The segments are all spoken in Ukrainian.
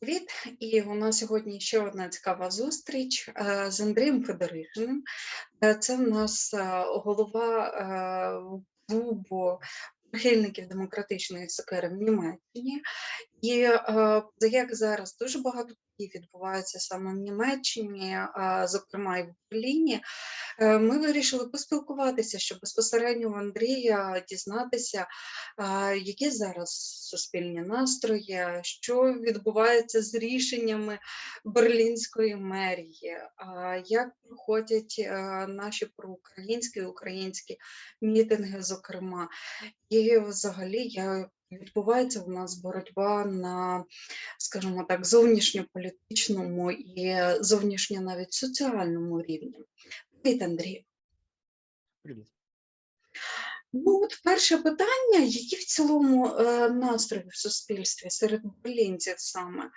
Привіт! І у нас сьогодні ще одна цікава зустріч е, з Андрієм Федоришиним. Е, Це в нас е, голова клубу прихильників демократичної сокири в Німеччині. І е, як зараз дуже багато подій відбувається саме в Німеччині, зокрема і в Берліні, е, ми вирішили поспілкуватися, щоб безпосередньо в Андрія дізнатися, які зараз суспільні настрої, що відбувається з рішеннями берлінської мерії, як проходять е, наші проукраїнські і українські мітинги, зокрема. І взагалі я відбувається у нас боротьба на, скажімо так, зовнішньополітичному і зовнішньо навіть соціальному рівні. Привіт, Андрій. Привіт. Ну, от перше питання, які в цілому е, настрої в суспільстві серед берлінців саме?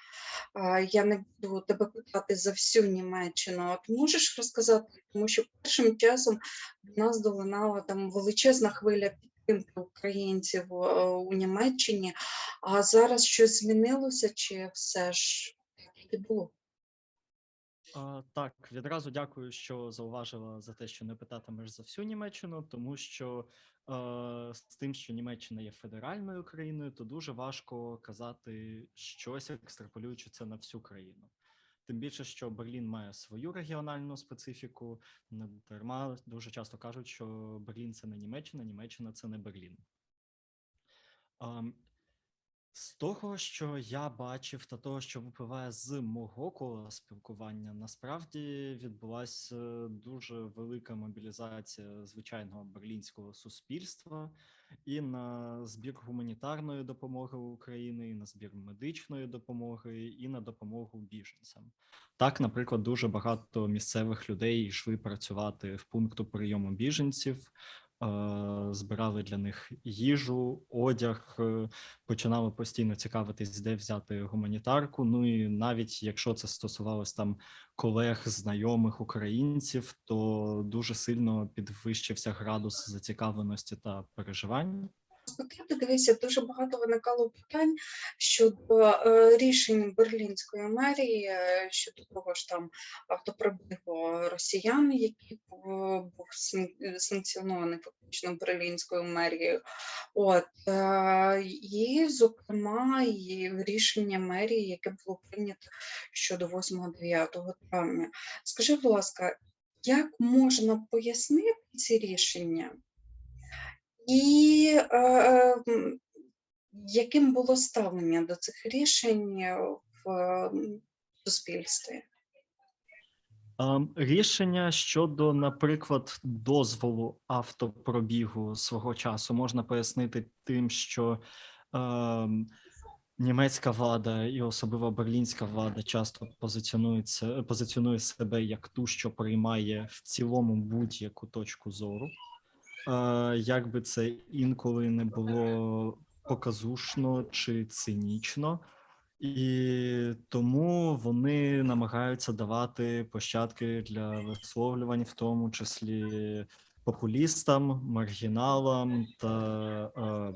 Е, я не буду тебе питати за всю Німеччину. От можеш розказати, тому що першим часом до нас долинала там величезна хвиля підтримки українців е, у Німеччині, а зараз щось змінилося, чи все ж так було? Так, відразу дякую, що зауважила за те, що не питатимеш за всю Німеччину, тому що е, з тим, що Німеччина є федеральною країною, то дуже важко казати щось, екстраполюючи це на всю країну. Тим більше, що Берлін має свою регіональну специфіку. Дарма дуже часто кажуть, що Берлін це не Німеччина, Німеччина це не Берлін. З того, що я бачив, та того, що випливає з мого кола спілкування, насправді відбулася дуже велика мобілізація звичайного берлінського суспільства і на збір гуманітарної допомоги України, і на збір медичної допомоги, і на допомогу біженцям. Так, наприклад, дуже багато місцевих людей йшли працювати в пункту прийому біженців. Збирали для них їжу, одяг, е, починали постійно цікавитись, де взяти гуманітарку. Ну і навіть якщо це стосувалось там колег, знайомих українців, то дуже сильно підвищився градус зацікавленості та переживань. Насправді, дивися, дуже багато виникало питань щодо е, рішень берлінської мерії е, щодо того ж там автопробігу росіян, який був санкціонований фактично берлінською мерією. От е, і, зокрема, і рішення мерії, яке було прийнято щодо 8-9 травня. Скажи, будь ласка, як можна пояснити ці рішення? І е, е, яким було ставлення до цих рішень е, в е, суспільстві? Ем, Рішення щодо, наприклад, дозволу автопробігу свого часу можна пояснити тим, що ем, німецька влада і особливо берлінська влада часто позиціонується позиціонує себе як ту, що приймає в цілому будь-яку точку зору. Е, як би це інколи не було показушно чи цинічно. І тому вони намагаються давати площадки для висловлювань, в тому числі популістам, маргіналам та е,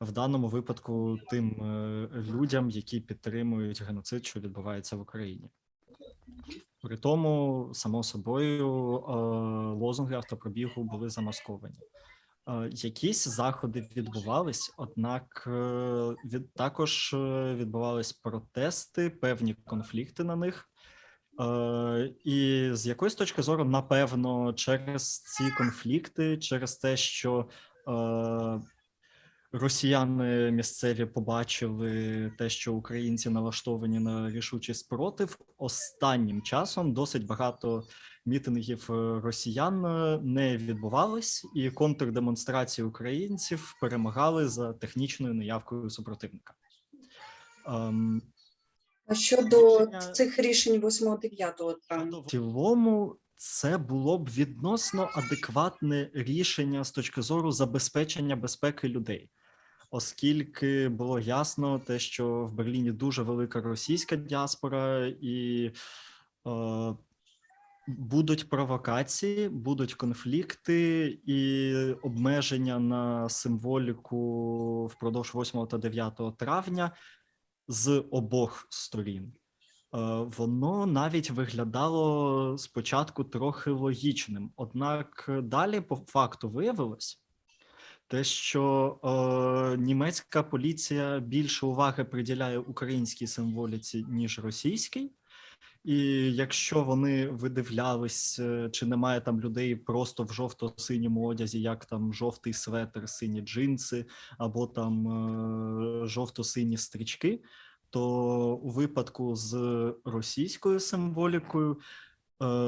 в даному випадку тим е, людям, які підтримують геноцид, що відбувається в Україні. При тому, само собою, е, лозунги автопробігу були замасковані. Е, Якісь заходи відбувались, однак е, від також відбувались протести, певні конфлікти на них. І з якоїсь точки зору, напевно, через ці конфлікти, через те, що росіяни місцеві побачили те, що українці налаштовані на рішучий спротив, останнім часом досить багато мітингів е, росіян е, не відбувались, і контрдемонстрації українців перемагали за технічною неявкою супротивника. Ем, А щодо Рішення- цих рішень 8-9 травня? в цілому, це було б відносно адекватне рішення з точки зору забезпечення безпеки людей, оскільки було ясно те, що в Берліні дуже велика російська діаспора, і е, будуть провокації, будуть конфлікти і обмеження на символіку впродовж 8 та 9 травня. з обох сторін. Е, Воно навіть виглядало спочатку трохи логічним, однак далі по факту виявилось, те, що е, німецька поліція більше уваги приділяє українській символіці, ніж російській. І якщо вони видивлялись, е, чи немає там людей просто в жовто-синьому одязі, як там жовтий светр, сині джинси, або там е, жовто-сині стрічки, то у випадку з російською символікою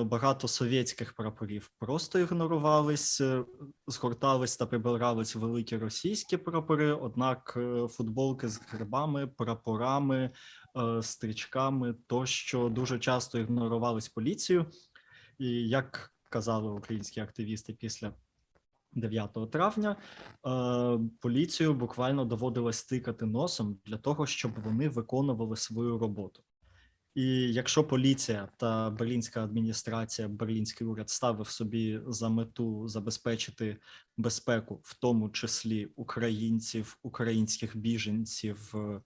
багато совєтських прапорів просто ігнорувались, е, згортались та прибирались великі російські прапори, однак е, футболки з грибами, прапорами, е, стрічками тощо дуже часто ігнорувались поліцією. І як казали українські активісти після 9 травня, е, поліцію буквально доводилось стикати носом для того, щоб вони виконували свою роботу. І якщо поліція та берлінська адміністрація, берлінський уряд ставив собі за мету забезпечити безпеку, в тому числі українців, українських біженців е,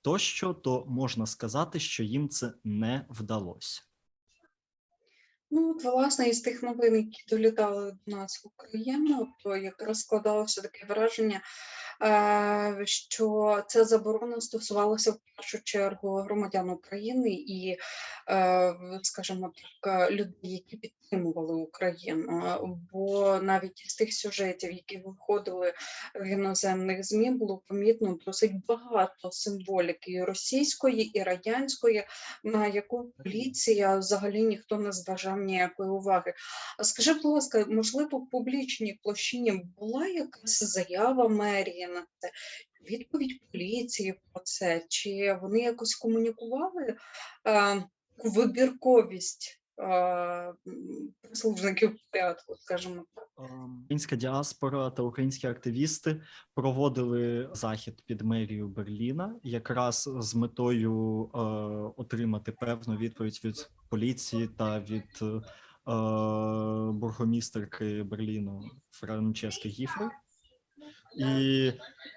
тощо, то можна сказати, що їм це не вдалося. Ну, от, власне, із тих новин, які долітали до нас в Україну, то якраз складалося таке враження, що ця заборона стосувалася в першу чергу громадян України і, е, скажімо так, е, людей, які підтримували Україну. Е, Бо навіть із тих сюжетів, які виходили в іноземних ЗМІ, було помітно досить багато символіки і російської і радянської, на яку поліція взагалі ніхто не зважав ніякої уваги. Скажи, будь ласка, можливо, в публічній площині була якась заява мерії на це, відповідь поліції про це? Чи вони якось комунікували е, вибірковість е, прислужників порядку, скажімо так? Ем, Українська діаспора та українські активісти проводили захід під мерією Берліна, якраз з метою е, отримати певну відповідь від поліції та від е, бургомістерки Берліну Франчески Гіфри. І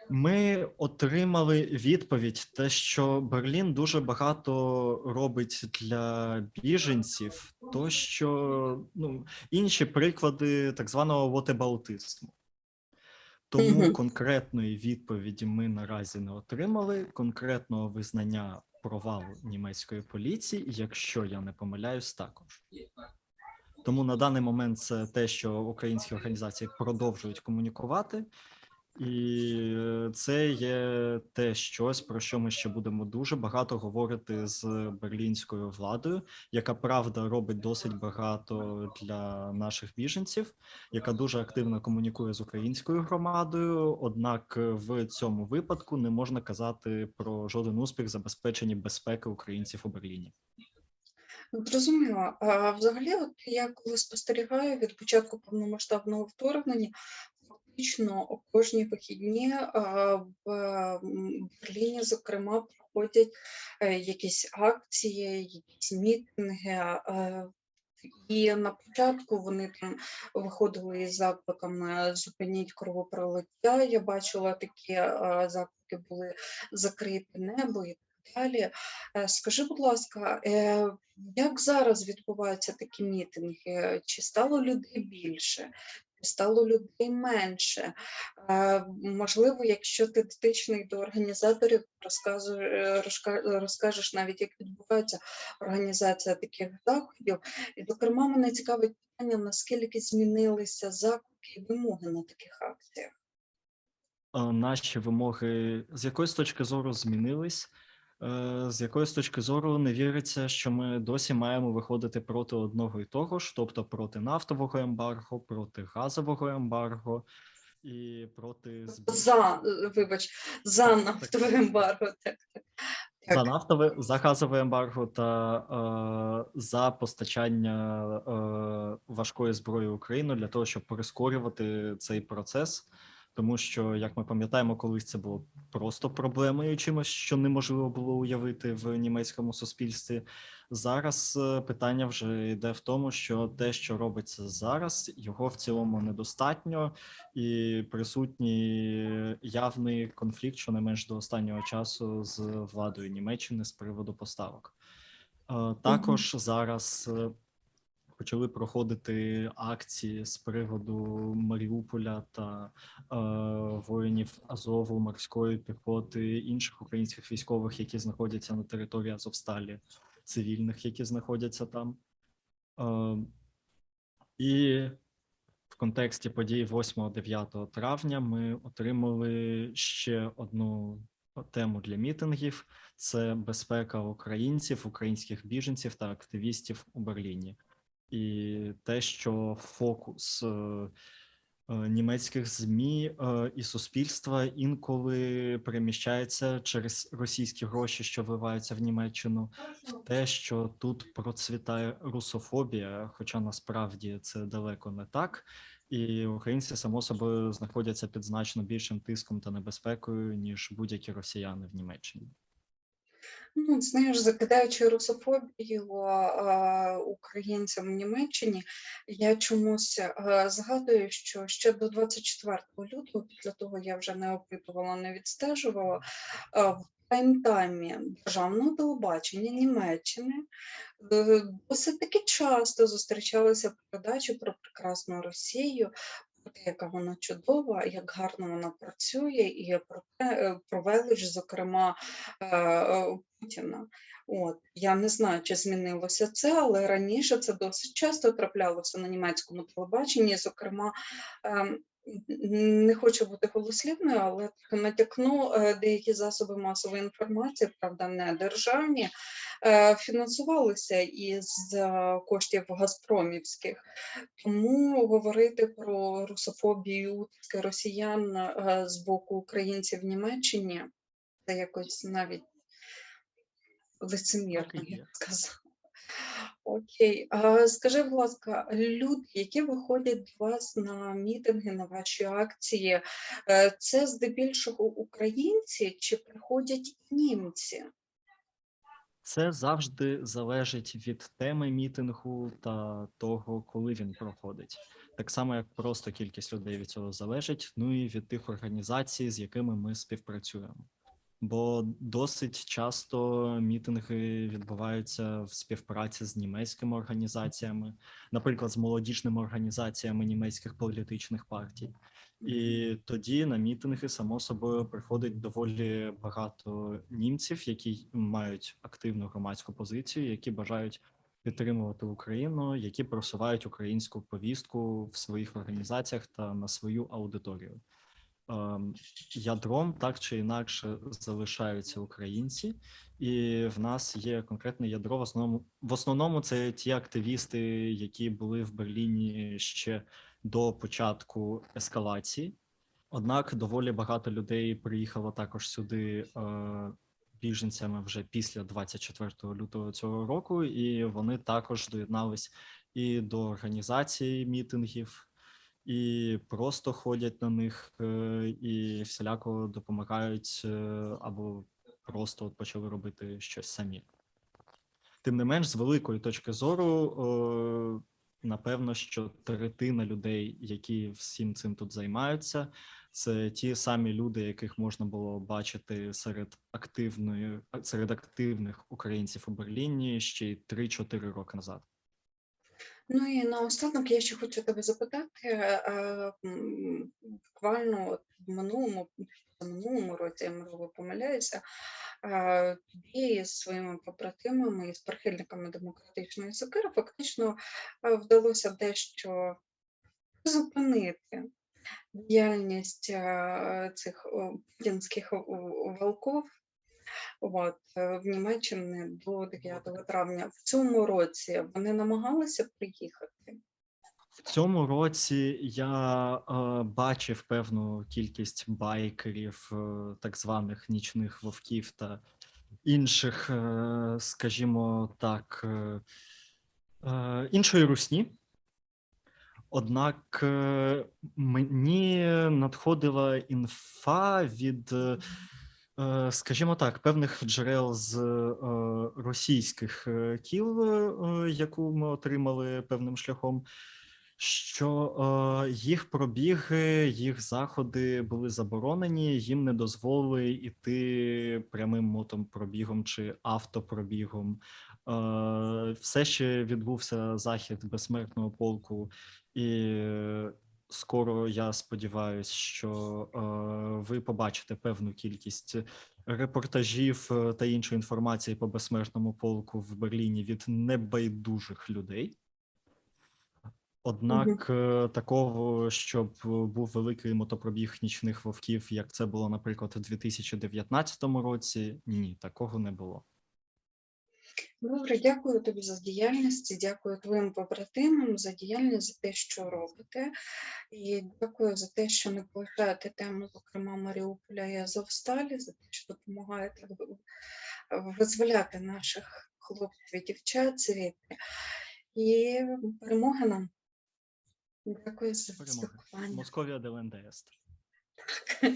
ми отримали відповідь, те, що Берлін дуже багато робить для біженців, то що ну, інші приклади так званого вотебаутизму. Тому конкретної відповіді ми наразі не отримали, конкретного визнання провалу німецької поліції, якщо я не помиляюсь, також. Тому на даний момент це те, що українські організації продовжують комунікувати, і е, це є те щось, про що ми ще будемо дуже багато говорити з берлінською владою, яка правда робить досить багато для наших біженців, яка дуже активно комунікує з українською громадою. Однак е, в цьому випадку не можна казати про жоден успіх в забезпеченні безпеки українців у Берліні. Зрозуміло. А взагалі, от я коли спостерігаю від початку повномасштабного вторгнення, фактично о кожні вихідні в Берліні, зокрема, проходять е, якісь акції, якісь мітинги. е, І на початку вони там виходили із закликами зупиніть кровопролиття. Я бачила такі е, заклики були закрите небо і так далі. Е, Скажи, будь ласка, е, як зараз відбуваються такі мітинги? Чи стало людей більше? Стало людей менше? Можливо, якщо ти дотичний до організаторів, е, розка- розкажеш навіть, як відбувається організація таких заходів. І, зокрема, мене цікавить питання, наскільки змінилися заклики і вимоги на таких акціях. Наші вимоги з якоїсь точки зору змінились. Е, З якоїсь точки зору не віриться, що ми досі маємо виходити проти одного і того ж, тобто проти нафтового ембарго, проти газового ембарго і проти За, вибач, за нафтове ембарго. Так, так. за нафтове, за газове ембарго та е, за постачання е, важкої зброї Україну для того, щоб прискорювати цей процес. Тому що, як ми пам'ятаємо, колись це було просто проблемою чимось, що неможливо було уявити в німецькому суспільстві. Зараз е, питання вже йде в тому, що те, що робиться зараз, його в цілому недостатньо, і присутній явний конфлікт, що не менш до останнього часу з владою Німеччини з приводу поставок. Е, Також зараз е, почали проходити акції з приводу Маріуполя та е, воїнів Азову, морської піхоти, інших українських військових, які знаходяться на території Азовсталі, цивільних, які знаходяться там. Е, і в контексті подій 8-9 травня ми отримали ще одну тему для мітингів: це безпека українців, українських біженців та активістів у Берліні. І те, що фокус е, е, німецьких змі е, і суспільства інколи переміщається через російські гроші, що вливаються в Німеччину, в те, що тут процвітає русофобія, хоча насправді це далеко не так. І українці само собою знаходяться під значно більшим тиском та небезпекою, ніж будь-які росіяни в Німеччині. Ну, знаєш, закидаючи русофобію українцям в Німеччині, я чомусь згадую, що ще до 24 лютого, після того я вже не опитувала, не відстежувала, в прайм-таймі державного телебачення Німеччини е, досить таки часто зустрічалися передачі про прекрасну Росію, те, яка вона чудова, як гарно вона працює, і про те, е, про велич, зокрема, е, е, Путіна. От я не знаю, чи змінилося це, але раніше це досить часто траплялося на німецькому телебаченні. Зокрема, ем, не хочу бути голослівною, але натякну деякі засоби масової інформації, правда, не державні, фінансувалися із е, коштів Газпромівських. Тому говорити про русофобію росіян е, з боку українців в Німеччині це якось навіть лицемірно, я сказала. Окей, скажи, будь ласка, люди, які виходять до вас на мітинги, на ваші акції, е, це здебільшого українці чи приходять німці? Це завжди залежить від теми мітингу та того, коли він проходить. Так само, як просто кількість людей від цього залежить, ну і від тих організацій, з якими ми співпрацюємо. Бо досить часто мітинги відбуваються в співпраці з німецькими організаціями, наприклад, з молодіжними організаціями німецьких політичних партій. І тоді на мітинги само собою приходить доволі багато німців, які мають активну громадську позицію, які бажають підтримувати Україну, які просувають українську повістку в своїх організаціях та на свою аудиторію. Ем, Ядром так чи інакше залишаються українці, і в нас є конкретне ядро. В основному в основному це ті активісти, які були в Берліні ще до початку ескалації. Однак доволі багато людей приїхало також сюди е, біженцями вже після 24 лютого цього року, і вони також доєднались і до організації мітингів, і просто ходять на них, е, і всіляко допомагають е, або просто от почали робити щось самі. Тим не менш, з великої точки зору, е, напевно, що третина людей, які всім цим тут займаються, це ті самі люди, яких можна було бачити серед активної серед активних українців у Берліні ще й 3-4 роки назад. Ну і наостанок я ще хочу тебе запитати. Буквально от в минулому, минулому році, я можливо помиляюся, тобі з своїми побратимами і з прихильниками демократичної сокири фактично вдалося дещо зупинити діяльність цих путінських о- о- волков. От, е, в Німеччині до 9 травня. В цьому році вони намагалися приїхати. В цьому році я е, бачив певну кількість байкерів, е, так званих нічних вовків та інших, е, скажімо так, е, е, іншої русні. Однак мені надходила інфа від, скажімо так, певних джерел з е, російських е, кіл, е, яку ми отримали певним шляхом, що е, їх пробіги, їх заходи були заборонені, їм не дозволили іти прямим мотопробігом чи автопробігом. Е, Все ще відбувся захід безсмертного полку, і е, скоро я сподіваюся, що е, ви побачите певну кількість репортажів е, та іншої інформації по безсмертному полку в Берліні від небайдужих людей. Однак е, такого, щоб був великий мотопробіг нічних вовків, як це було, наприклад, у 2019 році, ні, такого не було. Добре, дякую тобі за діяльність, дякую твоїм побратимам за діяльність, за те, що робите, і дякую за те, що не полишаєте тему, зокрема Маріуполя і Азовсталі, за те, що допомагаєте визволяти наших хлопців і дівчат, звідти. І перемоги нам. Дякую за спілкування. Московія де ЛНДС. Так.